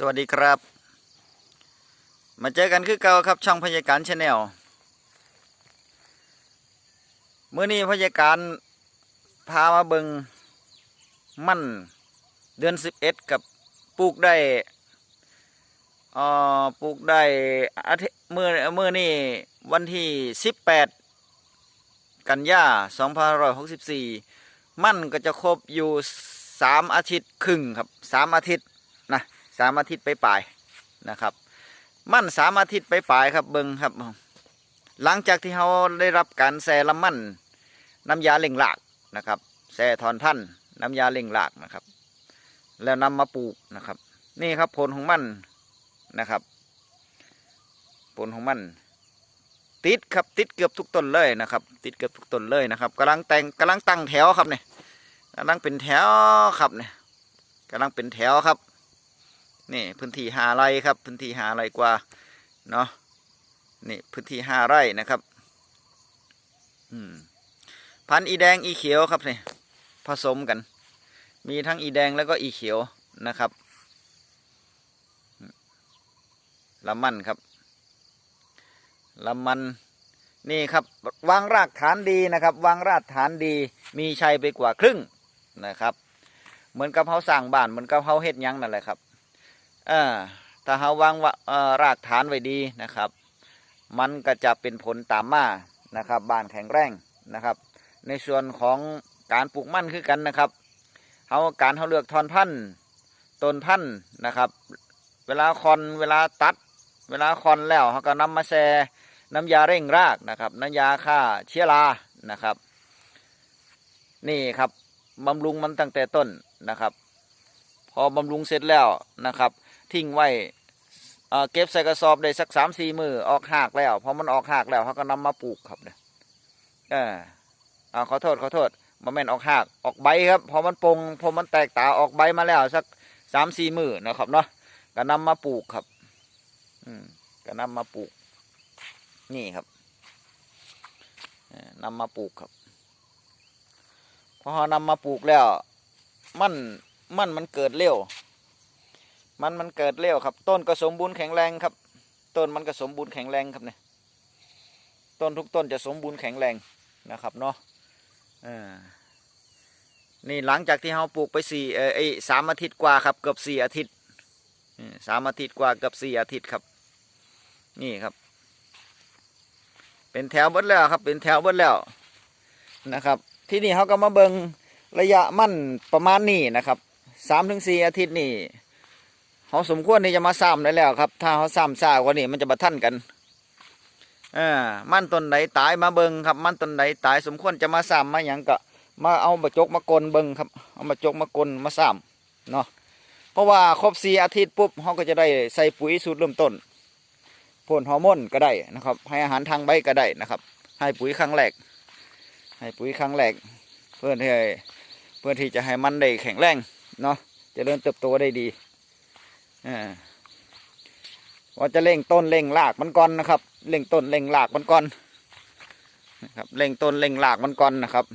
สวัสดีครับ มาเจอกันคือเก่าครับช่องพยาการชาแนลเมื่อนี้พยาการพามาเบิงมั่นเดือนสิบเอ็ดกับปลูกได้เอ่อปลูกได้อาทิตย์มื่อเมื่อนี้วันที่สิบแปดกันยาสองพันร้อยหกสิบสี่มั่นก็จะครบอยู่สามอาทิตย์ครึ่งครับสามอาทิตย์ สามอาทิตย์ไปปลายนะครับ มั่นสามอาทิตย์ไปปลายครับเบิงครับ หลังจากที่เขาได้รับการแซ่ละมั่นน้ำยาเล่งหลากนะครับแซ่ถอนพันน้ำยาเล่งหลากนะครับ แล้วนำมาปลูกนะครับ นี่ครับผลของมันนะครับ ผลของมัน ติดครับติดเกือบทุกต้นเลยนะครับ ติดเกือบทุกต้นเลยนะครับกำลังแต่งกำลังตั้งแถวครับเนี่ยกำลังเป็นแถวครับเนี่ยกำลังเป็นแถวครับ นี่พื้นที่หาไร่ครับ พื้นที่หาไร่กว่าเนาะนี่พื้นที่ห้าไร่นะครับอืมพันอีแดงอีเขียวครับนี่ผสมกัน มีทั้งอีแดงแล้วก็อีเขียวนะครับลำมันครับลำมันนี่ครับวางรากฐานดีนะครับ วางรากฐานดี มีชัยไปกว่าครึ่งนะครับ เหมือนกับเขาสร้างบ้านเหมือนกับเขาเฮ็ดยังนั่นแหละครับ ถ้าเราวางารากฐานไว้ดีนะครับ มันก็จะเป็นผลตามมานะครับบ้านแข็งแรงนะครับ ในส่วนของการปลูกมันคือกันนะครับเขาการเขาเลือกทอนพันธุ์ต้นพันธุ์นะครับ เวลาคอนเวลาตัด เวลาคอนแล้วเขาก็นำมาแช่น้ำยาเร่งรากนะครับ น้ำยาฆ่าเชื้อรานะครับ นี่ครับบำรุงมันตั้งแต่ต้นนะครับ พอบำรุงเสร็จแล้วนะครับ ทิ้งไว้เก็บใส่กระสอบได้สักสามสี่มือออกหากแล้วพอมันออกหากแล้วเขาก็นำมาปลูกครับเนี่ยเอออ่าขอโทษขอโทษมันแม่นออกหากออกใบครับพอมันปงพอมันแตกตาออกใบมาแล้วสักสามสี่มือนะครับเนาะก็นำมาปลูกครับ อืมก็นำมาปลูก นี่ครับเอ่อนำมาปลูกครับพอนำมาปลูกแล้ว มันมันมันเกิดเร็ว มันมันเกิดเร็วครับ ต้นก็สมบูรณ์แข็งแรงครับ ต้นมันก็สมบูรณ์แข็งแรงครับเนี่ยต้นทุกต้นจะสมบูรณ์แข็งแรงนะครับเนาะนี่หลังจากที่เราปลูกไปสี่เออไอสามอาทิตย์กว่าครับเกือบสี่อาทิตย์สามอาทิตย์กว่าเกือบสี่อาทิตย์ครับ นี่ครับ เป็นแถวเบิดแล้วครับ เป็นแถวเบิดแล้วนะครับ ที่นี่เขาก็มาเบิงระยะมั่นประมาณนี้นะครับสามถึงสี่อาทิตย์นี่ เขาสมควรที่จะมาซ้ำได้แล้วครับ ถ้าเขาซ้ำซ่ากว่านี้มันจะบัทันกันเออมันต้นไหนตายมาเบิงครับ มันต้นไหนตายสมควรจะมาซ้ำมาอย่างก็มาเอาบะจกมากลเบิงครับ เอาบะจกมากลมาซ้ำเนาะเพราะว่าครบสี่อาทิตย์ปุ๊บเขาก็จะได้ใส่ปุ๋ยสูตรเริ่มต้นพ่นฮอร์โมนก็ได้นะครับ ให้อาหารทางใบก็ได้นะครับ ให้ปุ๋ยครั้งแรกให้ปุ๋ยครั้งแรกเพื่อที่เพื่อที่จะให้มันได้แข็งแรงเนาะจะเริ่มเติบโตได้ดี ว่าจะเร่งต้นเร่งรากมันก่อนนะครับเร่งต้นเร่งรากมันก่อนนะครับเร่งต้นเร่งรากมันก่อนนะครับ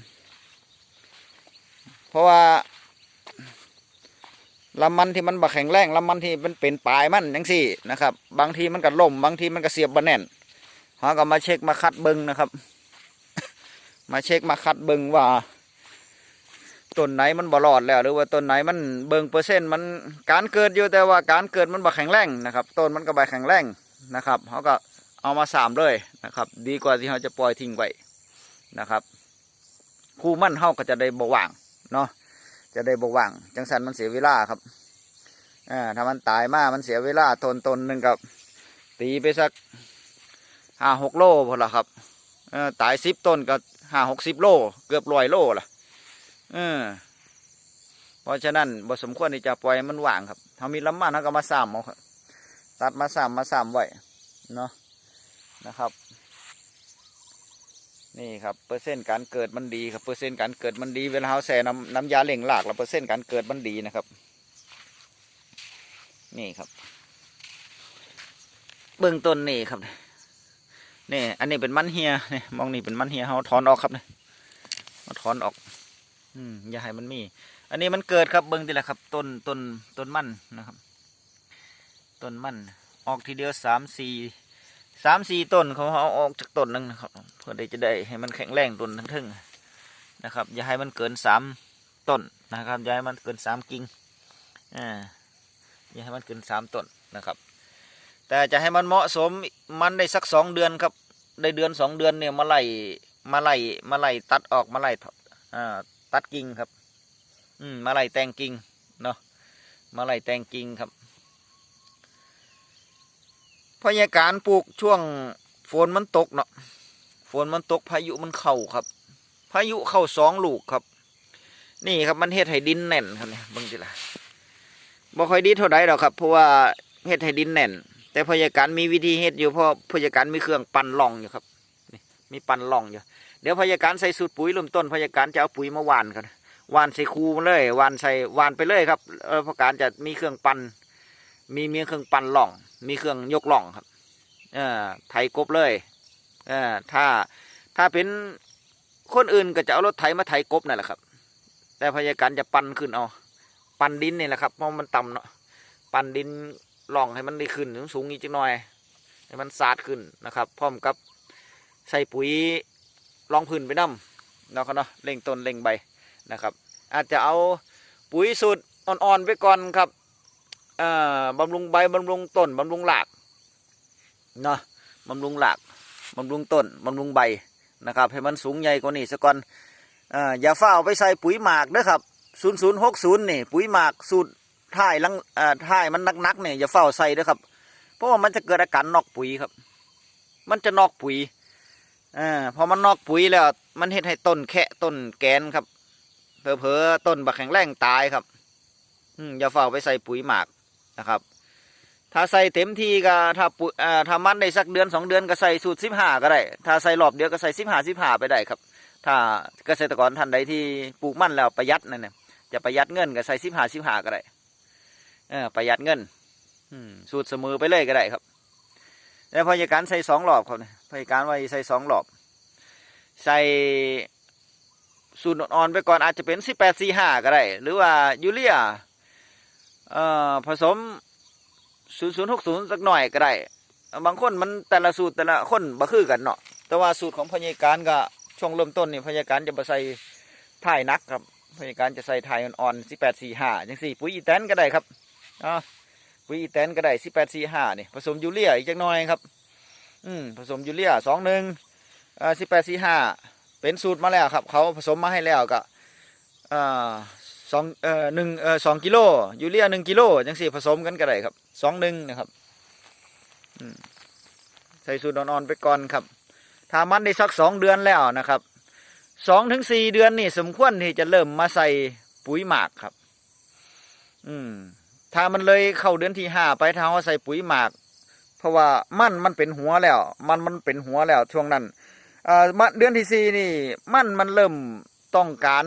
เพราะว่าลำมันที่มันบะแข็งแรงลำมันที่มันเป็นปลายมันยังสี่นะครับ บางทีมันก็ล่มบางทีมันก็เสียบบะแน่นเขาก็มาเช็คมาคัดเบิงนะครับ มาเช็คมาคัดเบิงว่า ต้นไหนมันบ่รอดแล้ว หรือว่าต้นไหนมันเบิงเปอร์เซ็นต์มันการเกิดอยู่แต่ว่าการเกิดมันบ่แข็งแรงนะครับต้นมันก็บ่แข็งแรงนะครับเขาก็เอามาสามเลยนะครับ ดีกว่าที่เขาจะปล่อยทิ้งไว้นะครับ คู่มั่นเขาก็จะได้บว่างเนาะจะได้บว่าง จังสันมันเสียเวลาครับอ่าถ้ามันตายมากมันเสียเวลาต้นต้นหนึ่งกับ ตีไปสักห้าหกโลพอละครับตายสิบต้นก็ห้าหกสิบโล เกือบร้อยโลล่ะ เออเพราะฉะนั้นบทสมควรที่จะปล่อยมันว่างครับถ้ามีลำมันเขาก็มาซ้ำเอาครับตัดมาซ้ำมาซ้ำไว้เนาะนะครับ นี่ครับเปอร์เซ็นต์การเกิดมันดีครับเปอร์เซ็นต์การเกิดมันดีเวลาเขาใส่น้ำน้ำยาเล่งหลากแล้วเปอร์เซ็นต์การเกิดมันดีนะครับ นี่ครับ เบื้องต้นนี่ครับนี่อันนี้เป็นมันเฮียนี่มองนี่เป็นมันเฮียเขาถอนออกครับเนี่ยมาถอนออก อืมอย่าให้มันมี อันนี้มันเกิดครับเบิ้งทีละครับ ต้นต้นต้นมันนะครับ ต้นมันออกทีเดียวสามสี่สามสี่ต้นเขาเอาออกจากต้นหนึงนะครับ เพื่อที่จะได้ให้มันแข็งแรงต้นทั้งทึ่งนะครับ อย่าให้มันเกินสามต้นนะครับอย่าให้มันเกินสามกิ่งอ่าอย่าให้มันเกินสามต้นนะครับ แต่จะให้มันเหมาะสมมันได้สักสองเดือนครับ ได้เดือนสองเดือนเนี่ยมาไล่มาไล่มาไล่ตัดออกมาไล่อ่า ตัดกิ่งครับ อืมมาไล่แตงกิ่งเนาะมาไล่แตงกิ่งครับพยาการปลูกช่วงฝนมันตกเนาะฝนมันตกพายุมันเข้าครับ พายุเข้าสองลูกครับ นี่ครับมันเฮ็ดให้ดินแน่นครับเนี่ยเบิ่งสิล่ะบ่ค่อยดีเท่าใดดอกครับเพราะว่าเฮ็ดให้ดินแน่น แต่พยาการมีวิธีเฮ็ดอยู่เพราะพยาการมีเครื่องปั่นล่องอยู่ครับนี่มีปั่นล่องอยู่ เดี๋ยวพยาการใส่สูตรปุ๋ยเริ่มต้นพยาการจะเอาปุ๋ยมาหว่านกันหว่านใส่คูมาเลยหว่านใส่หว่านไปเลยครับเออพยาการจะมีเครื่องปั่นมีมีเครื่องปั่นหล่อง มีเครื่องยกหล่องครับ เออไถกบเลยเออถ้าถ้าเป็นคนอื่นก็จะเอารถไถมาไถกบนั่นแหละครับ แต่พยาการจะปั่นขึ้นเอาปั่นดินนี่แหละครับเพราะมันต่ำเนาะปั่นดินหล่องให้มันได้ขึ้นสูงๆอีกจักหน่อยให้มันสาดขึ้นนะครับ พร้อมกับใส่ปุ๋ย รองพื้นไปน้ำเนาะครับเนาะเล่งต้นเล่งใบนะครับ อาจจะเอาปุ๋ยสูตรอ่อนๆไปก่อนครับบำรุงใบบำรุงต้นบำรุงหลากเนาะบำรุงหลากบำรุงต้นบำรุงใบนะครับ ให้มันสูงใหญ่กว่านี้ซะก่อนเอ่ออย่าฝ้าเอาไปใส่ปุ๋ยหมากนะครับศูนย์ศูนย์หกศูนย์นี่ปุ๋ยหมากสูตรท่ายลังเอ่อท่ายมันนักๆเนี่ยอย่าเฝ้าใส่ด้วยครับ เพราะว่ามันจะเกิดอาการนอกปุ๋ยครับ มันจะนอกปุ๋ย อ่าพอมันนอกปุ๋ยแล้ว มันเฮ็ดให้ต้นแค่ต้นแกนครับเผลอๆต้นบักแข็งแรงตายครับ อืมอย่าเฝ้าไปใส่ปุ๋ยหมากนะครับ ถ้าใส่เต็มที่ก็ถ้าปุ๋ยอ่าถ้ามันได้สักเดือนสองเดือนก็ใส่สูตรสิบห้าก็ได้ ถ้าใส่รอบเดียวก็ใส่สิบห้าสิบห้าไปได้ครับ ถ้าเกษตรกรท่านใดที่ปลูกมันแล้วประหยัดนั่นเนี่ยจะประหยัดเงินก็ใส่สิบห้าสิบห้าก็ได้เออประหยัดเงินอืมสูตรเสมอไปเลยก็ได้ครับ แล้วพยาการใส่สองรอบครับเนี่ย พยาการไว้ใส่สองรอบใส่สูตรอ่อนๆไปก่อนอาจจะเป็นสิบแปดสี่ห้าก็ได้ หรือว่ายูเรียผสมศูนย์ศูนย์หกศูนย์สักหน่อยก็ได้ บางคนมันแต่ละสูตรแต่ละคนบ่คือกันเนาะแต่ว่าสูตรของพยาการก็ช่วงเริ่มต้นนี่พยาการจะมาใส่ถ่ายนักครับพยาการจะใส่ถ่ายอ่อนๆสิบแปดสี่ห้าจังสี่ปุ๋ยอีแตนก็ได้ครับปุ๋ยอีแตนก็ได้สิบแปดสี่ห้านี่ผสมยูเรียอีกจักหน่อยครับ อืมผสมยูเรียสองหนึ่งอ่าสิบแปดสี่ห้าเป็นสูตรมาแล้วครับ เขาผสมมาให้แล้วก็อ่าสองเอ่อหนึ่งเอ่อสองกิโลยูเรียหนึ่งกิโลจังสี่ผสมกันก็ได้ครับสองหนึ่งนะครับใส่สูตรอ่อนๆไปก่อนครับ ถ้ามันได้สักสองเดือนแล้วนะครับสองถึงสี่เดือนนี่สมควรที่จะเริ่มมาใส่ปุ๋ยหมากครับ อืม ถ้ามันเลยเข้าเดือนที่ห้าไปถ้าว่าใส่ปุ๋ยหมาก เพราะว่ามันมันเป็นหัวแล้ว มันมันเป็นหัวแล้วช่วงนั้นเดือนที่สี่นี่ มันมันเริ่มต้องการ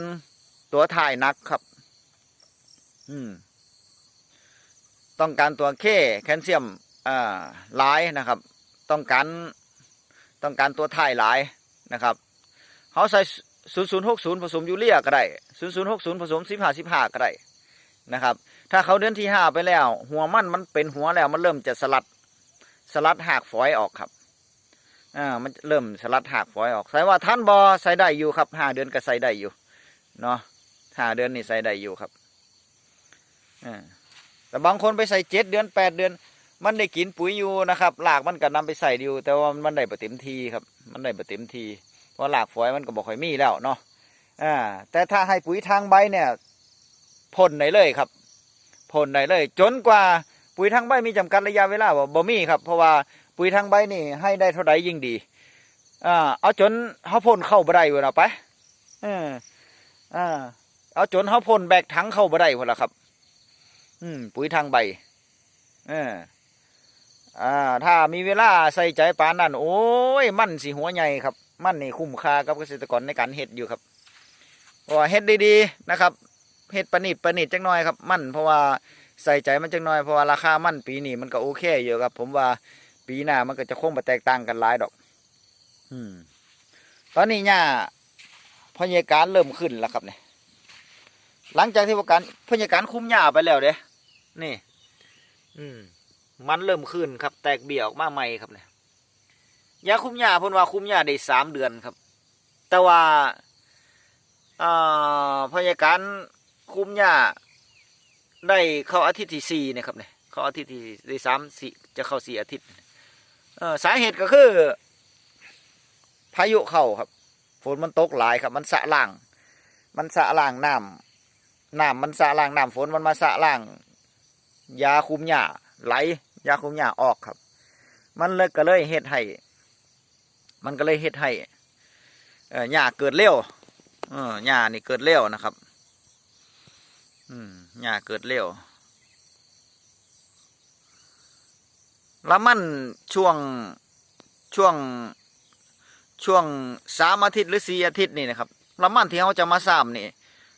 ตัวถ่ายนักครับ อืม ต้องการตัวเคแคลเซียมอ่าหลายนะครับ ต้องการต้องการตัวถ่ายหลายนะครับเขาใส่ศูนย์หกศูนย์ผสมยูเรียก็ได้ศูนย์ศูนย์หกศูนย์ผสมสิบห้าสิบห้าก็ได้นะครับ ถ้าเขาเดือนที่ห้าไปแล้ว หัวมันมันเป็นหัวแล้วมันเริ่มจะสลัด สลัดหากฝอยออกครับอ่ามันเริ่มสลัดหากฝอยออกใส่ว่าท่านบอใส่ได้อยู่ครับห้าเดือนก็ใส่ได้อยู่เนาะห้าเดือนนี่ใส่ได้อยู่ครับอ่าแต่บางคนไปใส่เจ็ดเดือนแปดเดือน มันได้กินปุ๋ยอยู่นะครับหลากมันก็นำไปใส่อยู่ แต่ว่ามันได้ประเต็มทีครับ มันได้ประเต็มทีเพราะหลากฝอยมันก็บอกค่อยมีแล้วเนาะอ่าแต่ถ้าให้ปุ๋ยทางใบเนี่ยพ่นได้เลยครับพ่นได้เลย จนกว่า ปุ๋ยทางใบมีจำกัดระยะเวลาบ่บ่มีครับ เพราะว่าปุ๋ยทางใบนี่ให้ได้เท่าใดยิ่งดีอ่าเอาจนเขาพ่นเข้าบ่ได้เวลาไปเอออ่าเอาจนเขาพ่นแบกถังเข้าบ่ได้พุ่นละครับ อืม ปุ๋ยทางใบเอออ่าถ้ามีเวลาใส่ใจปานนั้นโอ้ยมั่นสิหัวใหญ่ครับ มันนี่คุ้มค่ากับเกษตรกรในการเฮ็ดอยู่ครับว่าเฮ็ดดีๆนะครับเฮ็ดประณีตประณีตจังน้อยครับ มั่นเพราะว่า ใส่ใจมันจังน้อยเพราะว่าราคามันปีนี้มันก็โอเคอยู่ครับ ผมว่าปีหน้ามันก็จะคงบ่แตกต่างกันหลายดอก อืม ตอนนี้หญ้าพยาการเริ่มขึ้นแล้วครับเนี่ยหลังจากที่ว่าการพยาการคุมหญ้าไปแล้วเด้นี่ อืม มันเริ่มขึ้นครับ แตกเบี่ยออกมาใหม่ครับเนี่ยยาคุมหญ้าพ่นว่าคุมหญ้าได้สามเดือนครับ แต่ว่าอ่าพยาการคุมหญ้า ได้เข้าอาทิตย์ที่สี่นี่ยครับเนี่ยเข้าอาทิตย์ที่ได้สามสี่จะเข้าสี่อาทิตย์สาเหตุก็คือ พายุเข้าครับฝนมันตกหลายครับ มันสะล่าง มันสะล่างน้ำน้ำมันสะล่างน้ำฝนมันมาสะล่าง ยาคุมหญ้าไหล ยาคุมหญ้าออกครับ มันเลยก็เลยเฮ็ดให้มันก็เลยเฮ็ดให้หญ้าเกิดเร็วหญ้านี่เกิดเร็วนะครับ อืม หญ้าเกิดเร็วแล้วมันช่วงช่วงช่วงสามอาทิตย์หรือสี่อาทิตย์นี่นะครับแล้วมันที่เขาจะมาซ้ำนี่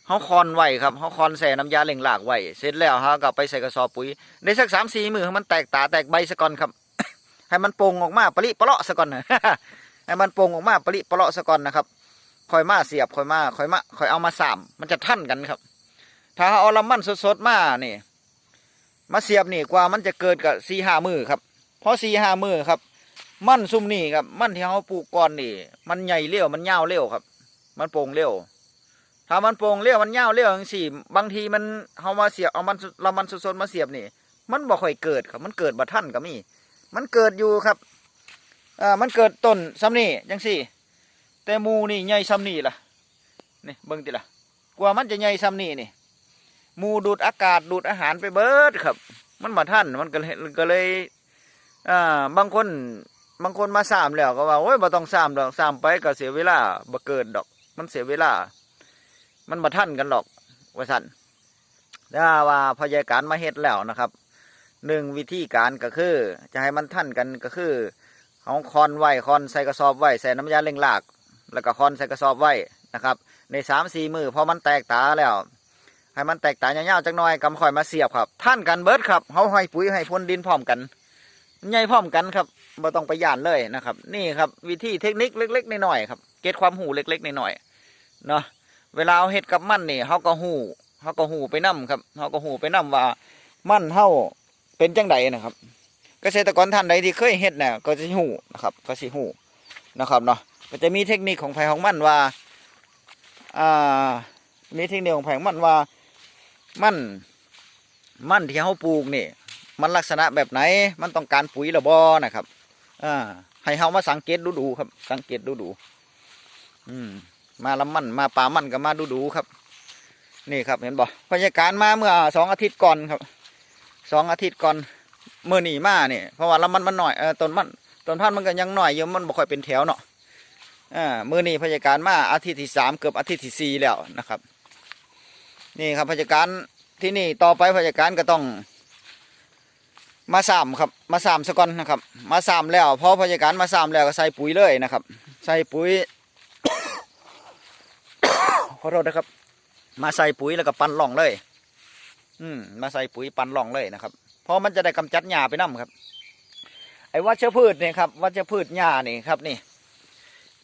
เขาคอนไว้ครับเขาคอนใส่น้ำยาเล่งหลากไว้เสร็จแล้วเขาก็ไปใส่กระสอบปุ๋ยได้สักสามสี่มือให้มันแตกตาแตกใบสะก่อนครับ ให้มันโป่งออกมาปริปะเลาะสะก่อนนะให้มันโป่งออกมาปริปะเลาะสะก่อนนะครับคอยมาเสียบคอยมาคอยมาคอยเอามาสามมันจะท่านกันครับ ถ้าเอาลำมันสดๆมานี่ มาเสียบนี่กว่ามันจะเกิดกับสี่ห้ามือครับเพราะสี่ห้ามือครับ มันซุ่มนี่ครับ มันที่เขาปลูกก่อนนี่ มันใหญ่เร็วมันยาวเร็วครับ มันโป่งเร็วถ้ามันโป่งเร็วมันยาวเร็วอย่างสี่บางทีมันเขามาเสียบเอามันเรามันสดๆมาเสียบนี่ มันบ่ค่อยเกิดครับ มันเกิดบ่ท่านก็มีมันเกิดอยู่ครับอ่ามันเกิดต้นซ้ำนี่จังสี่แต่มูนี่ใหญ่ซ้ำนี่ล่ะนี่เบิ่งติล่ะกว่ามันจะใหญ่ซ้ำนี่นี่ มูดูดอากาศดูดอาหารไปเบิดครับ มันบ่ท่านมันก็เลยก็เลยอ่าบางคนบางคนมาสามแล้วก็ว่าโอ้ยบ่ต้องสามดอกสามไปก็เสียเวลาบ่เกินดอก มันเสียเวลา มันบ่ทันกันหรอกว่าสันถ้าว่าพยาการมาเฮ็ดแล้วนะครับหนึ่งวิธีการก็คือ จะให้มันทันกันก็คือเอาคอนไว้คอนใส่กระสอบไว้ใส่น้ำยาเล่งหลาก แล้วก็คอนใส่กระสอบไว้นะครับ ในสามสี่มือพอมันแตกตาแล้ว ให้มันแตกตายาวๆจักหน่อยกำค่อยมาเสียบครับท่านกันเบิร์ดครับเฮาให้ปุ๋ยให้พ่นดินพร้อมกันใหญ่พร้อมกันครับบ่ต้องไปย่านเลยนะครับ นี่ครับวิธีเทคนิคเล็ก ๆน้อยๆครับเก็ตความหูเล็กๆน้อยๆเนาะเวลาเอาเห็ดกับมันนี่เขาก็หูเขาก็หูไปนํครับเขาก็หูไปนํว่ามันเฮาเป็นจังใดนะครับเกษตรกรท่านใดที่เคยเห็ดเนี่ยก็จะหูนะครับ ก็สิหูนะครับเนาะก็จะมีเทคนิคของไผของมันว่าอ่ามีเทคนิคของไผของมันว่า มันมันที่เขาปลูกนี่ มันลักษณะแบบไหน มันต้องการปุ๋ยหรือบ่นะครับอ่าให้เฮามาสังเกตดูดูครับ สังเกตดูดูอืม มาลำมันมาป่ามันก็มาดูดูครับ นี่ครับเห็นบ่พยาการมาเมื่อสองอาทิตย์ก่อนครับสองอาทิตย์ก่อนเมื่อหนีมาเนี่ยเพราะว่าลำมันมันหน่อยเออต้นมันต้นพันธุ์มันก็ยังหน่อยอยู่มันบ่ค่อยเป็นแถวเนาะอ่าเมื่อนี้พยาการมาอาทิตย์ที่สามเกือบอาทิตย์ที่สี่แล้วนะครับ นี่ครับพยาการที่นี่ต่อไปพยาการก็ต้อง มาสามครับมาสามสก่อนนะครับ มาสามแล้วพอพยาการมาสามแล้วก็ใส่ปุ๋ยเลยนะครับ ใส่ปุ๋ยขอโทษนะครับ มาใส่ปุ๋ยแล้วก็ปั่นล่องเลย อืมมาใส่ปุ๋ยปั่นล่องเลยนะครับเพราะมันจะได้กำจัดหญ้าไปนํครับ ไอ้วัชพืชเนี่ยครับวัชพืชหญ้านี่ครับนี่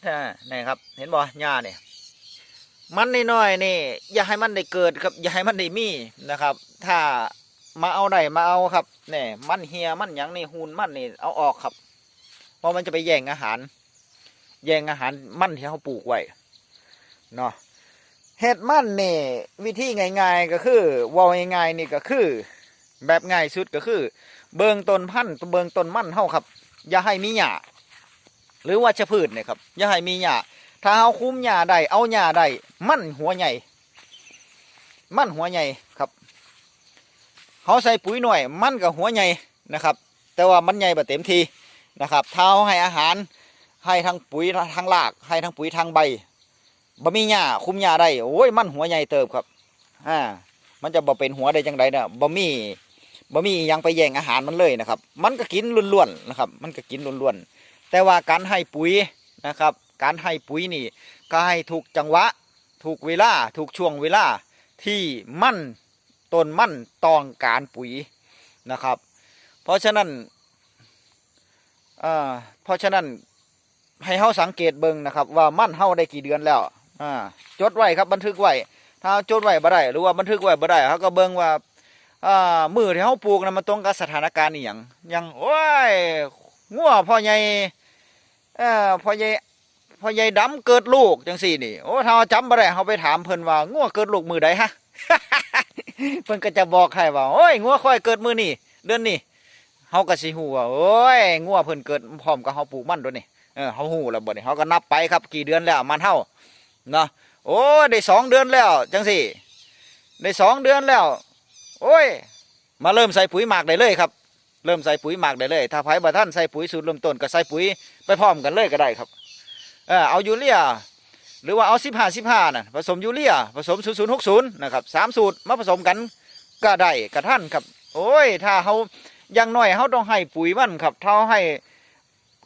อ่านี่ครับ เห็นบ่หญ้าเนี่ย มันน้อยๆนี่ อย่าให้มันได้เกิดครับ อย่าให้มันได้มีนะครับ ถ้ามาเอาได้มาเอาครับเนี่ยมันเฮียมันหยังนี่หูนมันนี่เอาออกครับ เพราะมันจะไปแย่งอาหาร แย่งอาหารมันที่เขาปลูกไว้เนาะเห็ดมันนี่วิธีง่ายๆก็คือว่าง่ายๆนี่ก็คือ แบบง่ายสุดก็คือ เบิงต้นพันธุ์เบิงต้นมันเฮาครับ อย่าให้มีหญ้าหรือว่าชพืชเนี่ยครับ อย่าให้มีหญ้า ถ้าเอาคุ้มหญ้าได้เอาหญ้าได้มันหัวใหญ่ มันหัวใหญ่ครับเขาใส่ปุ๋ยหน่อย มันก็หัวใหญ่นะครับ แต่ว่ามันใหญ่แบบเต็มทีนะครับถ้าเขาให้อาหารให้ทั้งปุ๋ยทั้งราก ให้ทั้งปุ๋ยทั้งใบบะมีหญ้าคุ้มหญ้าได้โอ้ยมันหัวใหญ่เติบครับอ่ามันจะบ่เป็นหัวได้จังไดเนี่ยบะมีบะมียังไปแย่งอาหารมันเลยนะครับ มันก็กินล้วนๆนะครับ มันก็กินล้วนๆแต่ว่าการให้ปุ๋ยนะครับ การให้ปุ๋ยนี่ก็ให้ถูกจังหวะ ถูกเวลา ถูกช่วงเวลาที่มั่นต้นมั่นต้องการปุ๋ยนะครับ เพราะฉะนั้นเพราะฉะนั้นให้เฮาสังเกตเบิ่งนะครับ ว่ามั่นเฮาได้กี่เดือนแล้วจดไว้ครับบันทึกไว้ถ้าจดไว้บ่ได้หรือว่าบันทึกไว้บ่ได้เขาก็เบิ่งว่าามือที่เฮาปลูกนะมันตรงกับสถานการณ์อีหยังยังโอ้ยงัวพ่อใหญ่พ่อใหญ่ พ่อใหญ่ดำเกิดลูกจังซี่นี่โอ้ถ้าเราจำบ่ได้เฮาไปถามเพิ่นว่างัวเกิดลูกมือใดฮะเพิ่นก็จะบอกให้ว่าโอ้ยงัวค่อยเกิดมือนี่เดือนนี้เฮาก็สิฮู้ว่าโอ้ยงัวเพิ่นเกิดพร้อมกับเฮาปลูกมันโดนนี่เออเฮาฮู้แล้วบ่นี่เฮาก็นับไปครับกี่เดือนแล้วมันเฮาเนาะโอ้ได้สองเดือนแล้วจังซี่ได้สองเดือนแล้ว โอ้ย มาเริ่มใส่ปุ๋ยหมักได้เลยครับ เริ่มใส่ปุ๋ยหมักได้เลย ถ้าไผบ่ท่านใส่ปุ๋ยสูตรเริ่มต้นก็ใส่ปุ๋ยไปพร้อมกันเลยก็ได้ครับ เออเอายูเรียหรือว่าเอาสิบห้าสิบห้าน่ะผสมยูเรียผสมศูนย์ศูนย์หกศูนย์นะครับสามสูตรมาผสมกันก็ได้กระท่านครับ โอ้ย ถ้าเขาอยังน้อยเขาต้องให้ปุ๋ยมันครับถ้าเขาให้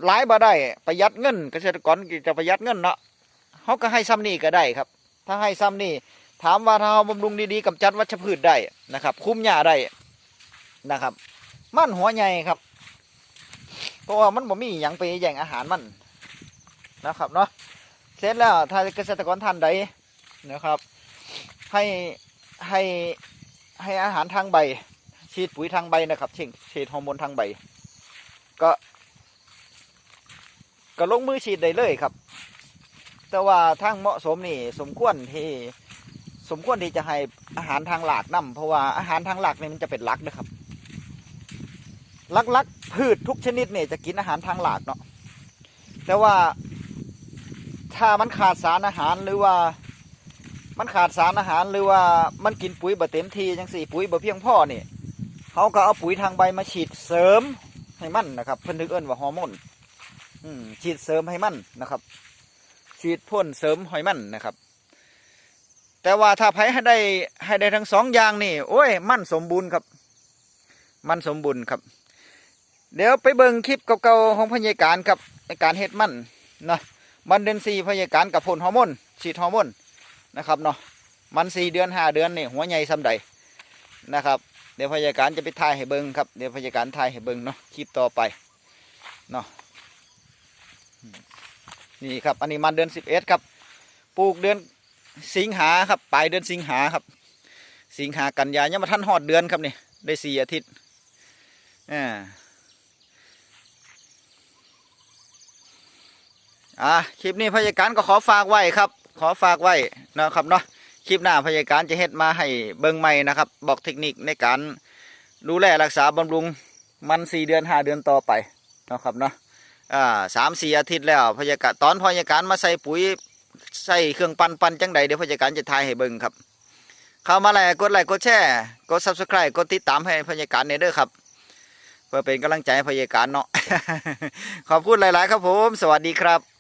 หลายบ่ได้ประหยัดเงินเกษตรกรจะประหยัดเงินเนาะเขาก็ให้ซ้ำนี่ก็ได้ครับ ถ้าให้ซ้ำนี่ถามว่าถ้าเราบำรุงดีๆกำจัดวัชพืชได้นะครับ คุ้มหญ้าได้นะครับ มันหัวใหญ่ครับเพราะว่ามันบ่มีหยังไปแย่งอาหารมัน นะครับเนาะเสร็จแล้วถ้าเกษตรกรท่านใดนะครับ ให้ให้ให้อาหารทางใบ ฉีดปุ๋ยทางใบนะครับฉีดฉีดฮอร์โมนทางใบ ก็ก็ลงมือฉีดได้เลยครับ แต่ว่าทางเหมาะสมนี่สมควรที่สมควรที่จะให้อาหารทางหลากนํเพราะว่าอาหารทางหลากนี่มันจะเป็นลักนะครับลักๆพืชทุกชนิดเนี่ยจะกินอาหารทางหลากเนาะแต่ว่า ถ้ามันขาดสารอาหารหรือว่า มันขาดสารอาหารหรือว่ามันกินปุ๋ยบ่เต็มทีจังสี่ปุ๋ยบ่เพียงพอนี่เขาก็เอาปุ๋ยทางใบมาฉีดเสริมให้มันนะครับเพิ่นนึกเอิ้นว่าฮอร์โมนฉีดเสริมให้มันนะครับฉีดพ่นเสริมให้มันนะครับ แต่ว่าถ้าไผให้ได้ให้ได้ทั้งสองอย่างนี่ โอ้ย มันสมบูรณ์ครับ มันสมบูรณ์ครับ เดี๋ยวไปเบิ่งคลิปเก่าๆของพยาการครับในการเฮ็ดมันนะ มันเดือนสี่พยาการกับพ่นฮอร์โมนฉีดฮอร์โมนนะครับเนาะมันสี่เดือนห้าเดือนนี่หัวใหญ่ซ้ำใดนะครับเดี๋ยวพยาการจะไปถ่ายให้เบิ้งครับเดี๋ยวพยาการถ่ายให้เบิ้งเนาะคลิปต่อไปเนาะนี่ครับอันนี้มันเดือนสิบเอ็ดครับปลูกเดือนสิงหาครับปลายเดือนสิงหาครับ สิงหากันยายังมาท่านหอดเดือนครับนี่ได้สี่อาทิตย์อ่า อะคลิปนี้พยาการก็ขอฝากไว้ครับ ขอฝากไว้นะครับเนาะคลิปหน้าพยาการจะเฮ็ดมาให้เบิ่งใหม่นะครับ บอกเทคนิคในการดูแลรักษาบำรุงมันสี่เดือนห้าเดือนต่อไปนะครับเนาะอ่าสามสี่อาทิตย์แล้วพยาการตอนพยาการมาใส่ปุ๋ยใส่เครื่องปั่นปั่นจังใดเดี๋ยวพยาการจะทายให้เบิ่งครับ เข้ามาแล้วกดไลค์กดแชร์กด subscribe กดติดตามให้พยาการเนเด้อครับ เพื่อเป็นกำลังใจให้พยาการเนาะขอบคุณหลาย ๆ ครับผม สวัสดีครับ